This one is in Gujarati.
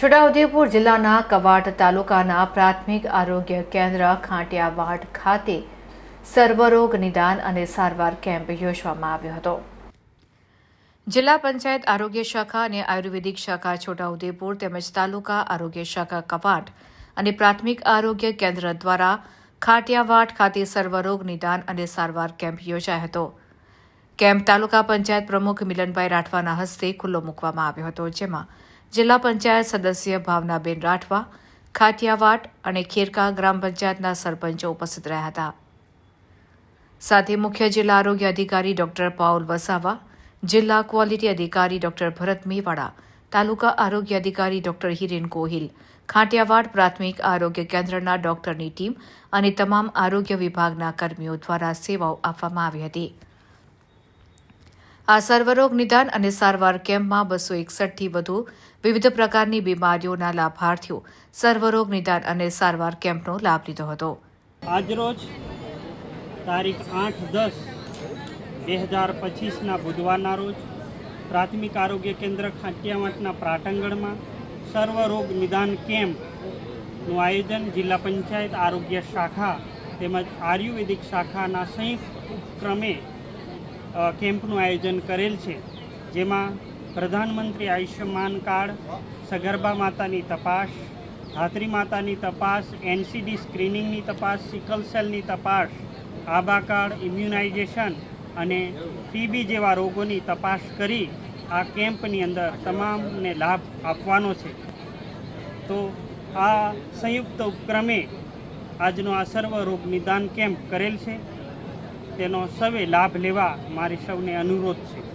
છોટાઉદેપુર જિલ્લાના કવાટ તાલુકાના પ્રાથમિક આરોગ્ય કેન્દ્ર ખાંટિયાવાડ ખાતે સર્વરોગ નિદાન અને સારવાર કેમ્પ યોજવામાં આવ્યો હતો. જિલ્લા પંચાયત આરોગ્ય શાખા અને આયુર્વેદિક શાખા છોટાઉદેપુર તેમજ તાલુકા આરોગ્ય શાખા કવાટ અને પ્રાથમિક આરોગ્ય કેન્દ્ર દ્વારા ખાટિયાવાડ ખાતે સર્વરોગ નિદાન અને સારવાર કેમ્પ યોજાયો હતો. કેમ્પ તાલુકા પંચાયત પ્રમુખ મિલનભાઈ રાઠવાના હસ્તે ખુલ્લો મૂકવામાં આવ્યો હતો, જેમાં જિલ્લા પંચાયત સદસ્ય ભાવનાબેન રાઠવા, ખાટિયાવાડ અને ખેરકા ગ્રામ પંચાયતના સરપંચો ઉપસ્થિત રહ્યા હતા. સાથે મુખ્ય જિલ્લા આરોગ્ય અધિકારી ડોક્ટર પાઉલ વસાવા, જિલ્લા ક્વોલિટી અધિકારી ડોક્ટર ભરત મેવાડા, તાલુકા આરોગ્ય અધિકારી ડોક્ટર હિરેન ગોહિલ, ખાંટિયાવાડ પ્રાથમિક આરોગ્ય કેન્દ્રના ડોક્ટરની ટીમ અને તમામ આરોગ્ય વિભાગના કર્મીઓ દ્વારા સેવાઓ આપવામાં આવી હતી. આ સર્વરોગ નિદાન અને સારવાર કેમ્પમાં બસો એકસઠથી વધુ વિવિધ પ્રકારની બીમારીઓના લાભાર્થીઓ સર્વરોગ નિદાન અને સારવાર કેમ્પનો લાભ લીધો હતો. આજરોજ તારીખ આઠ દસ બે હજાર પચીસના બુધવારના રોજ પ્રાથમિક આરોગ્ય કેન્દ્ર ખાંટિયાવાટના પ્રાટંગણમાં સર્વરોગ નિદાન કેમ્પનું આયોજન જિલ્લા પંચાયત આરોગ્ય શાખા તેમજ આયુર્વેદિક શાખાના સંયુક્ત ઉપક્રમે કેમ્પનું આયોજન કરેલ છે, જેમાં પ્રધાનમંત્રી આયુષ્યમાન કાર્ડ, સગર્ભા માતાની તપાસ, ધાત્રી માતાની તપાસ, એનસીડી સ્ક્રીનિંગની તપાસ, સિકલ સેલની તપાસ, આભા કાર્ડ, ઇમ્યુનાઇઝેશન અને ટીબી જેવા રોગોની તપાસ કરી આ કેમ્પની અંદર તમામને લાભ આપવાનો છે. તો આ સંયુક્ત ઉપક્રમે આજનો આ સર્વ રોગ નિદાન કેમ્પ કરેલ છે. તેનો સવે લાભ લેવા મારી સૌને અનુરોધ છે.